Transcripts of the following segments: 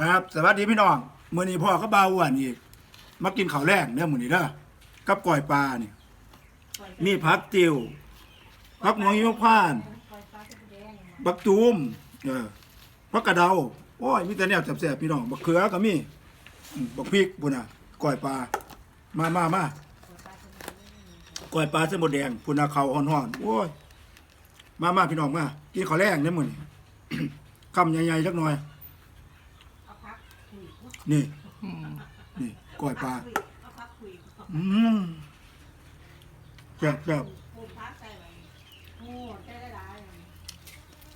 ครับ สวัสดีพี่น้องมื้อนี้พ่อก็บ่าวอ้วนอีกมากินข้าวแรงเด้อมื้อนี้เด้อกับก้อยปลานี่มีผักติวผักหมวงยูพานบักตูมเออผักกระเดาโอ้ยมีแต่แนวแซ่บๆพี่น้องบักเขือก็มีอืมบักพริกพุ่นน่ะก้อยปลามามามาก้อยปลาเส้นหมดแดงพุ่นน่ะข้าวฮ้อนๆโอ้ยมามาพี่น้องมากินข้าวแรงเด้อมื้อนี้ คำใหญ่ๆสักหน่อย นี่นี่ก้อยปลาอืมแซ่บแซ่บ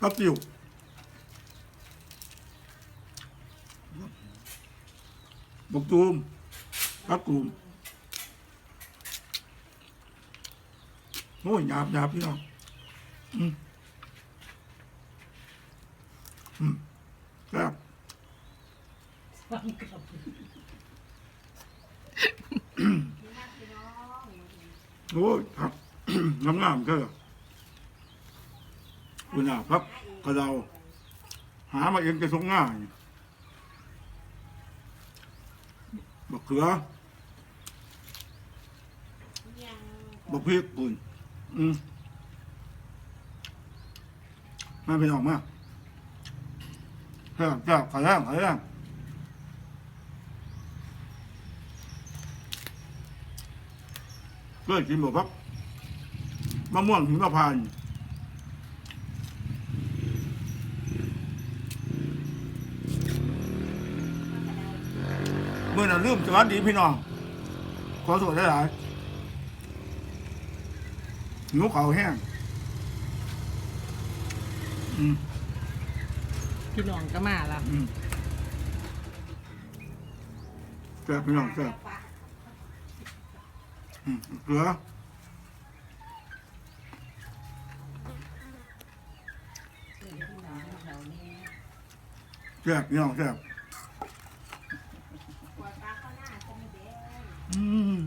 กับติวบกตูมกับตูมโอ้ยหยาบหยาบพี่น้องอืมอืมแซ่บ โอ้ยครับงามงามๆเถอะคุณอาพักกระเดาหามาเองจะสงง่ายบักเขือบักพริกปุ่นอืมมาเป็นออกมาแซ่บแซ่ขายแรงขายแรง เคยกินบ่พักมะม่วงหิมพานต์เมื่อนั้นลืมสวัสดีพี่น้อง ขอโทษหลายๆหิวเขาวแห้ง อืม พี่น้องก็มาละ อืมแซ่บพี่น้องแซ่บ อืมเกลือแซ่บพี่น้องแซ่บอืม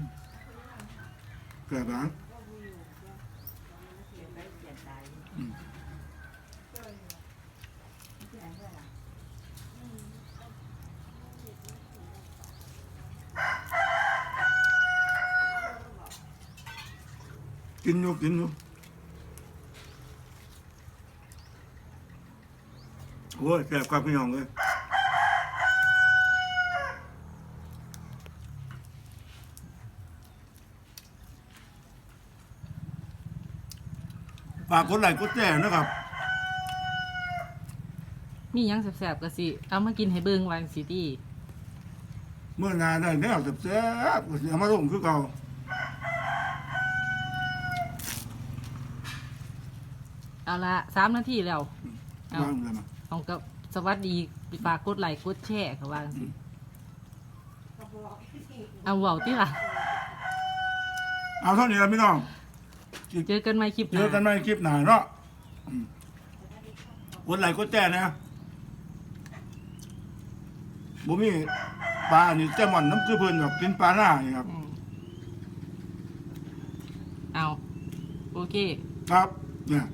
แซ่บนะอืม กินอยู่กินอยู่โอ้ยแซ่บครับพี่น้องเลยฝากกดไลค์กดแชร์นะครับ มีหยังแสบๆก็สิ เอามากินให้เบิ่งวาจังสิตีเมื่อนานได้แนวแซ่บๆก็สิเอามาลงคือเก่า เอาละสามนาทีแล้ว เอาวางเลยมาเอาก็สวัสดีฝากกดไลค์กดแชร์ก็ว่าจังสิเอาเว้าติล่ะ เอาเท่านี้แล้วพี่น้อง เจอกันใหม่คลิปหเจน้า อกันใหม่คลิปหน้าเนาะอืมกดไลค์กดแชร์นะบ่มีปลานี่แจ่มอนน้ำคือเพิ่นแบบกินปลาหน้านี่ครับ อืมเอา โอเค ครับ เนี่ย